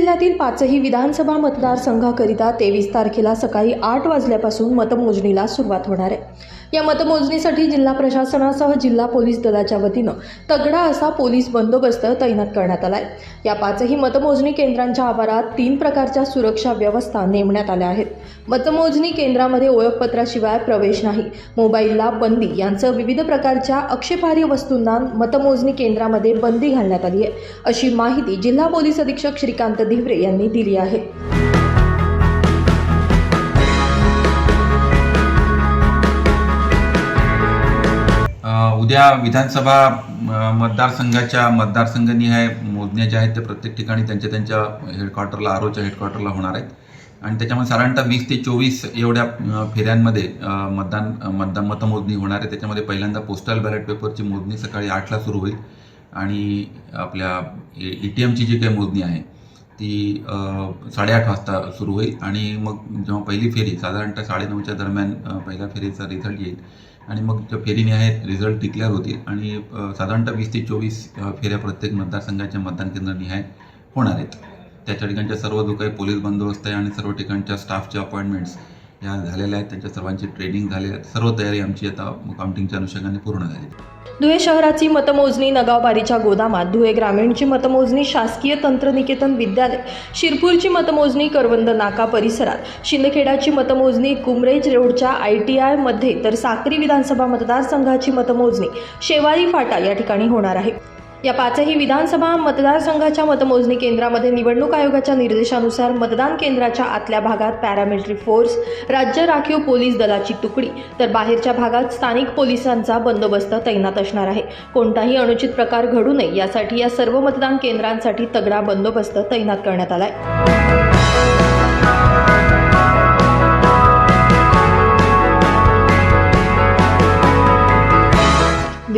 जिल्ह्यातील पाचही विधानसभा मतदारसंघाकरिता तेवीस तारखेला सकाळी आठ वाजल्यापासून मतमोजणीला सुरुवात होणार आहे. या मतमोजणीसाठी जिल्हा प्रशासनासह जिल्हा पोलीस दलाच्या वतीनं तगडा असा पोलीस बंदोबस्त तैनात करण्यात आला आहे या पाचही मतमोजणी केंद्रांच्या आवारात तीन प्रकारच्या सुरक्षा व्यवस्था नेमण्यात आल्या आहेत. मतमोजणी केंद्रामध्ये ओळखपत्राशिवाय प्रवेश नाही. मोबाईलला बंदी यांचं विविध प्रकारच्या आक्षेपार्ह वस्तूंना मतमोजणी केंद्रामध्ये बंदी घालण्यात आली आहे अशी माहिती जिल्हा पोलीस अधीक्षक श्रीकांत धिवरे यांनी दिली आहे. उद्या विधानसभा मतदारसंघाच्या मतदारसंघनिहाय मोजण्या ज्या आहेत त्या प्रत्येक ठिकाणी त्यांच्या त्यांच्या हेडक्वार्टरला आरोच्या हेडक्वार्टरला होणार आहेत. आणि त्याच्यामध्ये साधारणतः वीस ते चोवीस एवढ्या फेऱ्यांमध्ये मतदान मतदान मतमोजणी होणार आहे. त्याच्यामध्ये पहिल्यांदा पोस्टल बॅलेट पेपरची मोजणी सकाळी आठला सुरू होईल. आणि आपल्या ई टी एमची जी काही मोजणी आहे ती साडेआठ वाजता सुरू होईल. आणि मग जेव्हा पहिली फेरी साधारणतः साडेनऊच्या दरम्यान पहिल्या फेरीचा रिझल्ट येईल आणि मग ज्या फेरीने आहेत रिझल्ट डिक्लेअर होतील. आणि साधारणतः वीस ते चोवीस फेऱ्या प्रत्येक मतदारसंघाच्या मतदान केंद्रनिहाय होणार आहेत. त्याच्या ठिकाणच्या सर्व जो काही पोलीस बंदोबस्त आहे आणि सर्व ठिकाणच्या स्टाफच्या अपॉइंटमेंट्स या झालेल्या आहेत. त्यांच्या सर्वांची ट्रेनिंग झाली आहे. सर्व तयारी आमची आता काउंटिंगच्या अनुषंगाने पूर्ण झाली धुळे शहराची मतमोजणी नगावबारीच्या गोदामात. धुळे ग्रामीणची मतमोजणी शासकीय तंत्रनिकेतन विद्यालय शिरपूरची मतमोजणी करवंद नाका परिसरात. शिंदखेडाची मतमोजणी कुमरेज रोडच्या आय टी आयमध्ये तर साक्री विधानसभा मतदारसंघाची मतमोजणी शेवाळी फाटा या ठिकाणी होणार आहे. या पाचही विधानसभा मतदारसंघाच्या मतमोजणी केंद्रामध्ये निवडणूक आयोगाच्या निर्देशानुसार मतदान केंद्राच्या आतल्या भागात पॅरामिलिटरी फोर्स राज्य राखीव पोलीस दलाची तुकडी तर बाहेरच्या भागात स्थानिक पोलिसांचा बंदोबस्त तैनात असणार आहे. कोणताही अनुचित प्रकार घडू नये यासाठी या सर्व मतदान केंद्रांसाठी तगडा बंदोबस्त तैनात करण्यात आला आहे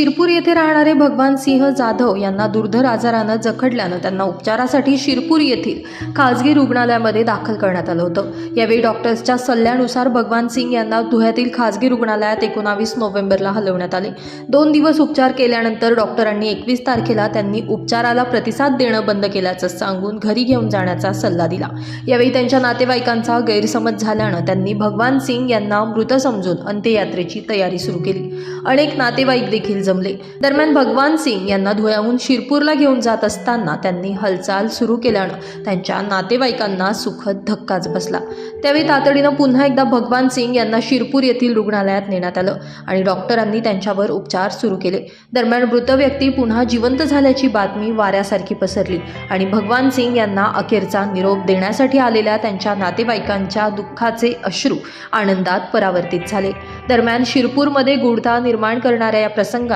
शिरपूर येथे राहणारे भगवान सिंह जाधव यांना दुर्धर आजारानं जखडल्यानं त्यांना उपचारासाठी शिरपूर येथील खाजगी रुग्णालयामध्ये दाखल करण्यात आलं होतं. यावेळी डॉक्टर्सच्या सल्ल्यानुसार भगवान सिंग यांना धुळ्यातील खाजगी रुग्णालयात एकोणावीस नोव्हेंबरला हलवण्यात आले. दोन दिवस उपचार केल्यानंतर डॉक्टरांनी एकवीस तारखेला त्यांनी उपचाराला प्रतिसाद देणं बंद केल्याचं सांगून घरी घेऊन जाण्याचा सल्ला दिला. यावेळी त्यांच्या नातेवाईकांचा गैरसमज झाल्यानं त्यांनी भगवान सिंग यांना मृत समजून अंत्ययात्रेची तयारी सुरू केली. अनेक नातेवाईक देखील जमले. दरम्यान भगवान सिंग यांना धुळ्याहून शिरपूरला घेऊन जात असताना त्यांनी हालचाल सुरू केल्यानं त्यांच्या नातेवाईकांना सुखद धक्काच बसला. त्यावेळी तातडीनं पुन्हा एकदा भगवान सिंग यांना शिरपूर येथील रुग्णालयात नेण्यात आलं आणि डॉक्टरांनी त्यांच्यावर उपचार सुरू केले. दरम्यान मृत व्यक्ती पुन्हा जिवंत झाल्याची बातमी वाऱ्यासारखी पसरली आणि भगवान सिंग यांना अखेरचा निरोप देण्यासाठी आलेल्या त्यांच्या नातेवाईकांच्या दुःखाचे अश्रू आनंदात परावर्तित झाले. दरम्यान शिरपूरमध्ये गुढता निर्माण करणाऱ्या या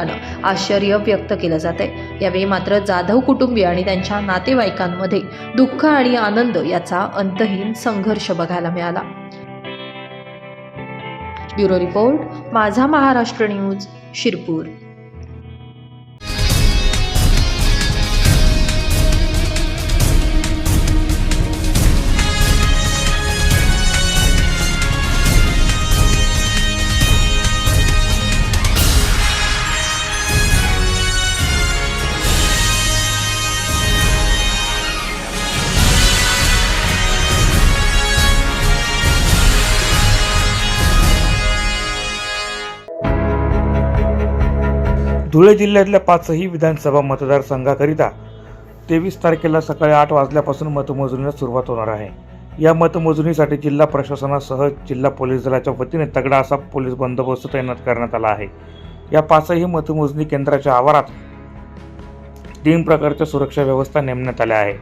प्रसंगानं आश्चर्य व्यक्त केलं जाते यावेळी मात्र जाधव कुटुंबीय आणि त्यांच्या नातेवाईकांमध्ये दुःख आणि आनंद याचा अंतहीन संघर्ष बघायला मिळाला. ब्युरो रिपोर्ट माझा महाराष्ट्र न्यूज शिरपूर. धुळे जिल्ह्यातल्या पाचही विधानसभा मतदारसंघाकरिता तेवीस तारखेला सकाळी आठ वाजल्यापासून मतमोजणीला सुरुवात होणार आहे. या मतमोजणीसाठी जिल्हा प्रशासनासह जिल्हा पोलीस दलाच्या वतीने तगडा असा पोलीस बंदोबस्त तैनात करण्यात आला आहे. या पाचही मतमोजणी केंद्राच्या आवारात तीन प्रकारच्या सुरक्षा व्यवस्था नेमण्यात आल्या आहे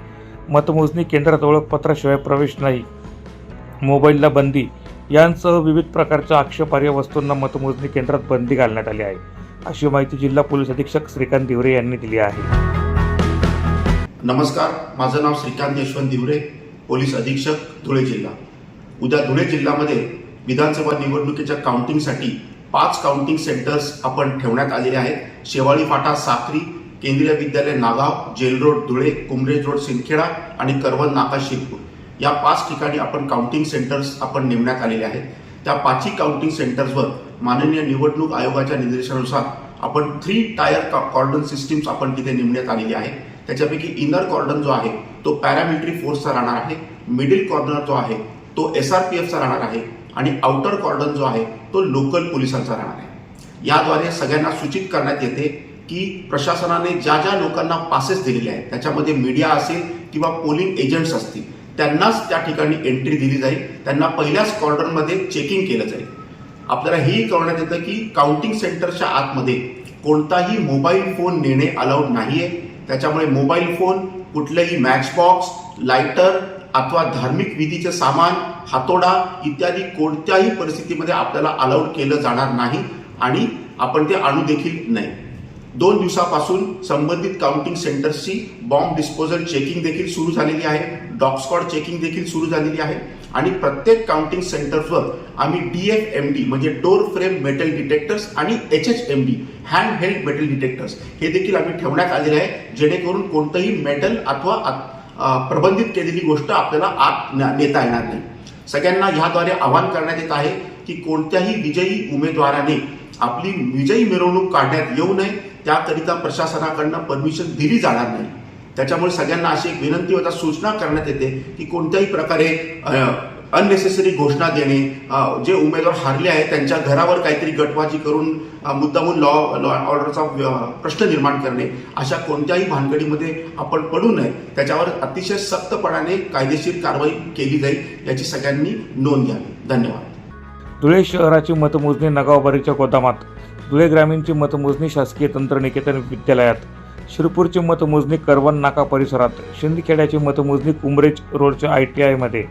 मतमोजणी केंद्रात ओळखपत्राशिवाय प्रवेश नाही. मोबाईलला बंदी. यांसह विविध प्रकारच्या आक्षेपार्ह वस्तूंना मतमोजणी केंद्रात बंदी घालण्यात आली आहे. अशी माहिती जिल्हा पोलीस अधीक्षक श्रीकांत दिवरे यांनी दिली आहे. नमस्कार माझं नाव श्रीकांत यशवंत दिवरे पोलीस अधीक्षक धुळे जिल्हा. उद्या धुळे जिल्ह्यामध्ये विधानसभा निवडणुकीच्या काउंटिंगसाठी पाच काउंटिंग सेंटर्स आपण ठेवण्यात आलेले आहेत. शेवाळी फाटा Sakhri Kendriya Vidyalaya Nagaon jail road Dhule Kumrej road Sindkheda आणि करवण नाका शिरपूर. या पाच ठिकाणी आपण काउंटिंग सेंटर्स आपण नेमण्यात आलेले आहेत. त्या पाचही काउंटिंग सेंटर्सवर माननीय निवडणूक आयोगाच्या निर्देशानुसार आपण थ्री टायर कॉर्डन सिस्टीम्स आपण तिथे नेमण्यात आलेली आहे त्याच्यापैकी इनर कॉर्डन जो आहे तो पॅरामिलिटरी फोर्सचा राहणार आहे. मिडिल कॉर्नर जो आहे तो एस आर पी एफचा राहणार आहे. आणि आउटर कॉर्डन जो आहे तो लोकल पोलिसांचा राहणार आहे. याद्वारे सगळ्यांना सूचित करण्यात येते की प्रशासनाने ज्या ज्या लोकांना पासेस दिलेले आहेत त्याच्यामध्ये मीडिया असेल किंवा पोलिंग एजंट्स असतील त्यांनाच त्या ठिकाणी एंट्री दिली जाईल. त्यांना पहिल्याच कॉर्डरमध्ये चेकिंग केलं जाईल. आपल्याला हेही कळण्यात येतं की काउंटिंग सेंटरच्या आतमध्ये कोणताही मोबाईल फोन नेणे अलाउड नाही आहे त्याच्यामुळे मोबाईल फोन कुठलेही मॅच बॉक्स लायटर अथवा धार्मिक विधीचे सामान हातोडा इत्यादी कोणत्याही परिस्थितीमध्ये आपल्याला अलाउड केलं जाणार नाही आणि आपण ते आणू देखील नाही. दोन दिवसापासून संबंधित काउंटिंग सेंटर्सची बॉम्ब डिस्पोजल चेकिंग देखील सुरू झालेली आहे. डॉग चेकिंग देखील सुरू झालेली आहे. आणि प्रत्येक काउंटिंग सेंटर्सवर आम्ही डी एफ एम डी म्हणजे डोर फ्रेम मेटल डिटेक्टर्स आणि H H M D hand held metal detectors हे देखील आम्ही ठेवण्यात आलेले आहे जेणेकरून कोणतंही मेटल अथवा प्रबंधित केलेली गोष्ट आपल्याला आत नेता येणार नाही. सगळ्यांना ह्याद्वारे आवाहन करण्यात येत आहे की कोणत्याही विजयी उमेदवाराने आपली विजयी मिरवणूक काढण्यात येऊ नये त्याकरिता प्रशासनाकडनं परमिशन दिली जाणार नाही. त्याच्यामुळे सगळ्यांना अशी एक विनंती होता सूचना करण्यात येते की कोणत्याही प्रकारे अननेसेसरी घोषणा देणे जे उमेदवार हारले आहेत त्यांच्या घरावर काहीतरी गटबाजी करून मुद्दामून लॉ लॉ ऑर्डरचा प्रश्न निर्माण करणे अशा कोणत्याही भानगडीमध्ये आपण पडू नये. त्याच्यावर अतिशय सक्तपणाने कायदेशीर कारवाई केली जाईल याची सगळ्यांनी नोंद घ्यावी. धन्यवाद. धुळे शहराची मतमोजणी नगावबारीच्या गोदामात धुळे ग्रामीणची मतमोजणी शासकीय तंत्रनिकेतन विद्यालयात. शिरपूरची मतमोजणी करवण नाका परिसरात. शिंदखेड्याची मतमोजणी कुंबरेज रोडच्या आय टी आयमध्ये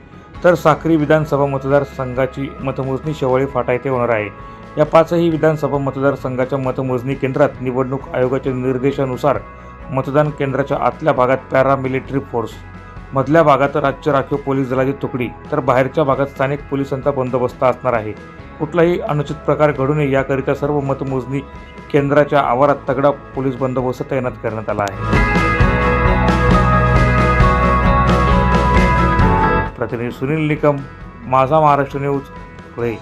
तर साक्री विधानसभा मतदारसंघाची मतमोजणी शेवाळी फाटा येथे होणार आहे. या पाचही विधानसभा मतदारसंघाच्या मतमोजणी केंद्रात निवडणूक आयोगाच्या निर्देशानुसार मतदान केंद्राच्या आतल्या भागात पॅरामिलिटरी फोर्स मधल्या भागात राज्य राखीव पोलीस दलाची तुकडी तर बाहेरच्या भागात स्थानिक पोलिसांचा बंदोबस्त असणार आहे. कुठलाही अनुचित प्रकार घडू नये याकरिता सर्व मतमोजणी केंद्राच्या आवारात तगडा पोलीस बंदोबस्त तैनात करण्यात आला आहे. प्रतिनिधी सुनील निकम माझा महाराष्ट्र न्यूज धुळे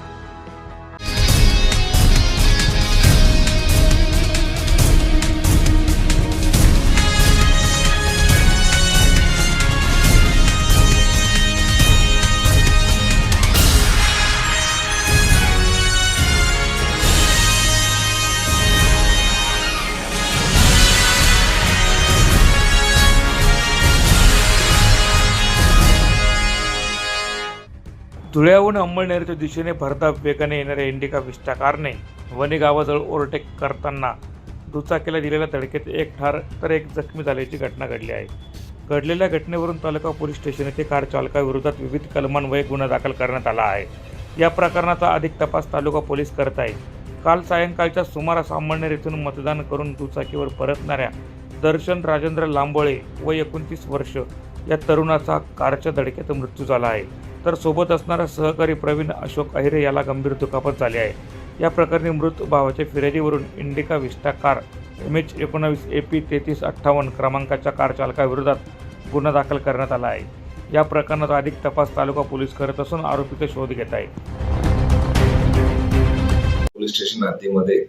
वाहून अंमळनेरच्या दिशेने भरधाव वेगाने येणाऱ्या इंडिका विस्टा कारने वणी गावाजवळ ओव्हरटेक करताना दुचाकीला दिलेल्या धडकेत एक ठार तर एक जखमी झाल्याची घटना घडली आहे. घडलेल्या घटनेवरून तालुका पोलीस स्टेशन येथे कार चालकाविरोधात विविध कलमान्वये गुन्हा दाखल करण्यात आला आहे. या प्रकरणाचा अधिक तपास तालुका पोलीस करत आहे. काल सायंकाळच्या सुमारास अंमळनेर येथून मतदान करून दुचाकीवर परतणाऱ्या दर्शन राजेंद्र लांबोळे व एकोणतीस वर्ष या तरुणाचा कारच्या धडकेत मृत्यू झाला आहे. तर सोबत असणारा सहकारी प्रवीण अशोक अहिरे याला गंभीर दुखापत झाली आहे. या प्रकरणी मृत भावाच्या फिर्यादीवरून Indica Vista car M H एकोणावीस ए पी तेहतीस अठ्ठावन्न क्रमांकाच्या कार चालकाविरोधात गुन्हा दाखल करण्यात आला आहे. या प्रकरणाचा अधिक तपास तालुका पोलीस करत असून आरोपीचा शोध घेत आहे. पोलीस स्टेशन हद्दीमध्ये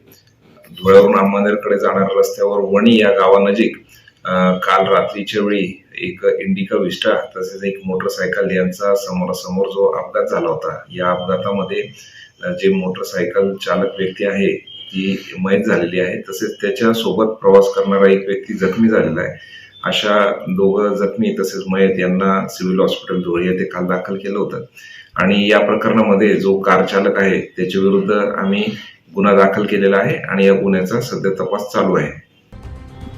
धुळ्यावरून अहमदनगरकडे जाणाऱ्या रस्त्यावर वणी या गावानजीक काल रात्रीच्या वेळी एक इंडिका विस्टा तसेच एक मोटरसायकल यांचा समोरासमोर जो अपघात झाला होता या अपघातामध्ये जे मोटरसायकल चालक व्यक्ती आहे ती मयत झालेली आहे. तसेच त्याच्यासोबत प्रवास करणारा एक व्यक्ती जखमी झालेला आहे. अशा दोघं जखमी तसेच मयत यांना सिव्हिल हॉस्पिटल धुळे येथे काल दाखल केलं होतं. आणि या प्रकरणामध्ये जो कार चालक आहे त्याच्या विरुद्ध आम्ही गुन्हा दाखल केलेला आहे आणि या गुन्ह्याचा सध्या तपास चालू आहे.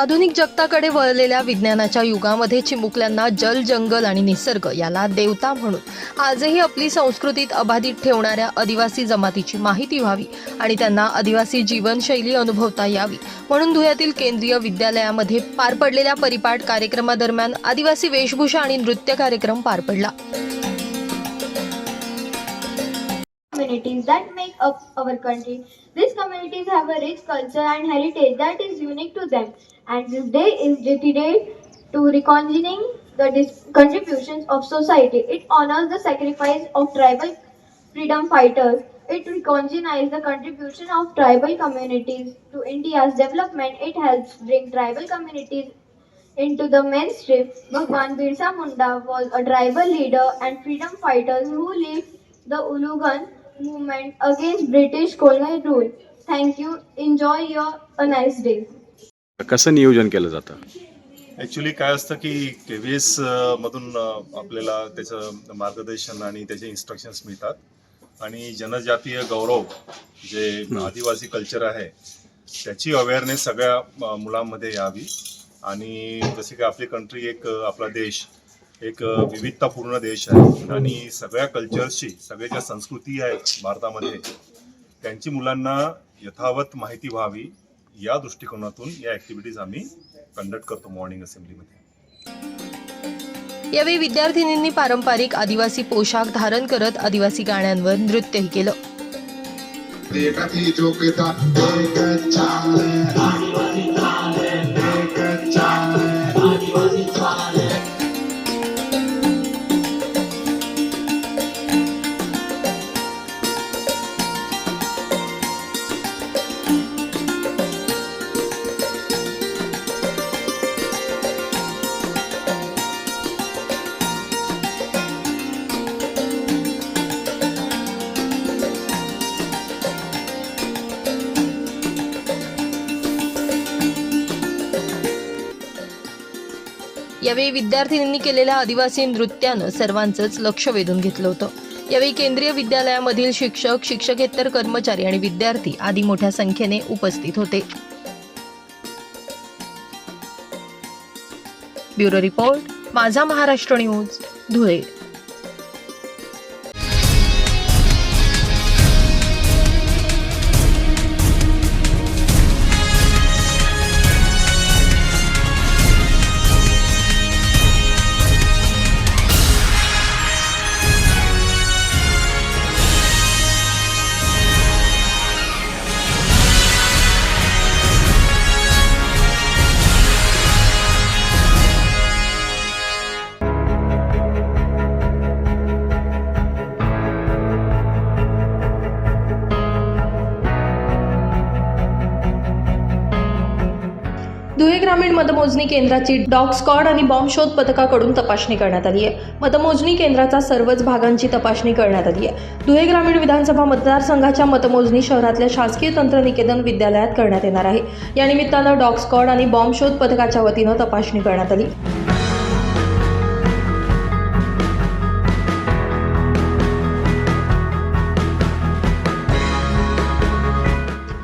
आधुनिक जगताकडे वळलेल्या विज्ञानाच्या युगामध्ये चिमुकल्यांना जल जंगल आणि निसर्ग याला देवता म्हणून आजही आपली संस्कृतीत अबाधित ठेवणाऱ्या आदिवासी जमातीची माहिती व्हावी आणि त्यांना आदिवासी जीवनशैली अनुभवता यावी म्हणून धुळ्यातील केंद्रीय विद्यालयामध्ये पार पडलेल्या परिपाठ कार्यक्रमादरम्यान आदिवासी वेशभूषा आणि नृत्य कार्यक्रम पार पडला. Communities that make up our country. These communities have a rich culture and heritage that is unique to them, and this day is dedicated to reconciling the contributions of society. It honors the sacrifice of tribal freedom fighters. It recognizes the contribution of tribal communities to India's development. It helps bring tribal communities into the mainstream. Bhagwan Birsa Munda was a tribal leader and freedom fighter who led the Ulugan movement against British colonial rule. Thank you. Enjoy your a nice day. कसं नियोजन केलं जातं actually काय असतं की K V S मधून अ, आपल्याला त्याचं मार्गदर्शन आणि त्याचे इन्स्ट्रक्शन्स मिळतात आणि जनजातीय गौरव जे आदिवासी कल्चर आहे त्याची अवेअरनेस सगळ्या अ, मुलांमध्ये यावी आणि जसे की आपली कंट्री एक अ, आपला देश एक विविधतापूर्ण देश आहे. आणि सगळ्या कल्चर्सची सगळ्या ज्या संस्कृती आहेत भारतामध्ये त्यांची मुलांना यथावत माहिती व्हावी या दृष्टिकोनातून या ॲक्टिव्हिटीज आम्ही कंडक्ट करतो मॉर्निंग असेंब्लीमध्ये यावेळी विद्यार्थिनींनी पारंपरिक आदिवासी पोशाख धारण करत आदिवासी गाण्यांवर नृत्यही केलं. यावेळी विद्यार्थिनींनी केलेल्या आदिवासी नृत्यानं सर्वांचंच लक्ष वेधून घेतलं होतं. यावेळी केंद्रीय विद्यालयामधील शिक्षक शिक्षकेतर कर्मचारी आणि विद्यार्थी आदी मोठ्या संख्येने उपस्थित होते. ब्युरो रिपोर्ट माझा महाराष्ट्र न्यूज धुळे. धुळे ग्रामीण मतमोजणी केंद्राची डॉग स्कॉड आणि बॉम्ब शोध पथकाकडून तपासणी करण्यात आली आहे. मतमोजणी केंद्राचा सर्वच भागांची तपासणी करण्यात आली आहे. धुळे ग्रामीण विधानसभा मतदारसंघाच्या मतमोजणी शहरातल्या शासकीय तंत्रनिकेतन विद्यालयात करण्यात येणार आहे. या निमित्तानं डॉग स्कॉड आणि बॉम्ब शोध पथकाच्या वतीनं तपासणी करण्यात आली.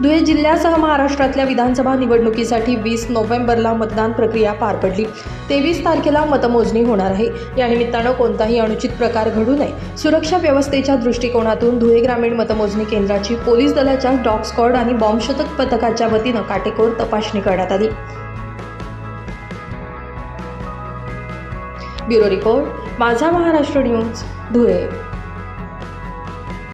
धुळे जिल्ह्यासह महाराष्ट्रातल्या विधानसभा निवडणुकीसाठी वीस नोव्हेंबरला मतदान प्रक्रिया पार पडली. तेवीस तारखेला मतमोजणी होणार आहे. या निमित्तानं कोणताही अनुचित प्रकार घडू नये. सुरक्षा व्यवस्थेच्या दृष्टिकोनातून धुळे ग्रामीण मतमोजणी केंद्राची पोलीस दलाच्या डॉग स्क्वॉड आणि बॉम्बशतक पथकाच्या वतीनं काटेकोर तपासणी करण्यात आली. ब्युरो रिपोर्ट माझा महाराष्ट्र न्यूज धुळे.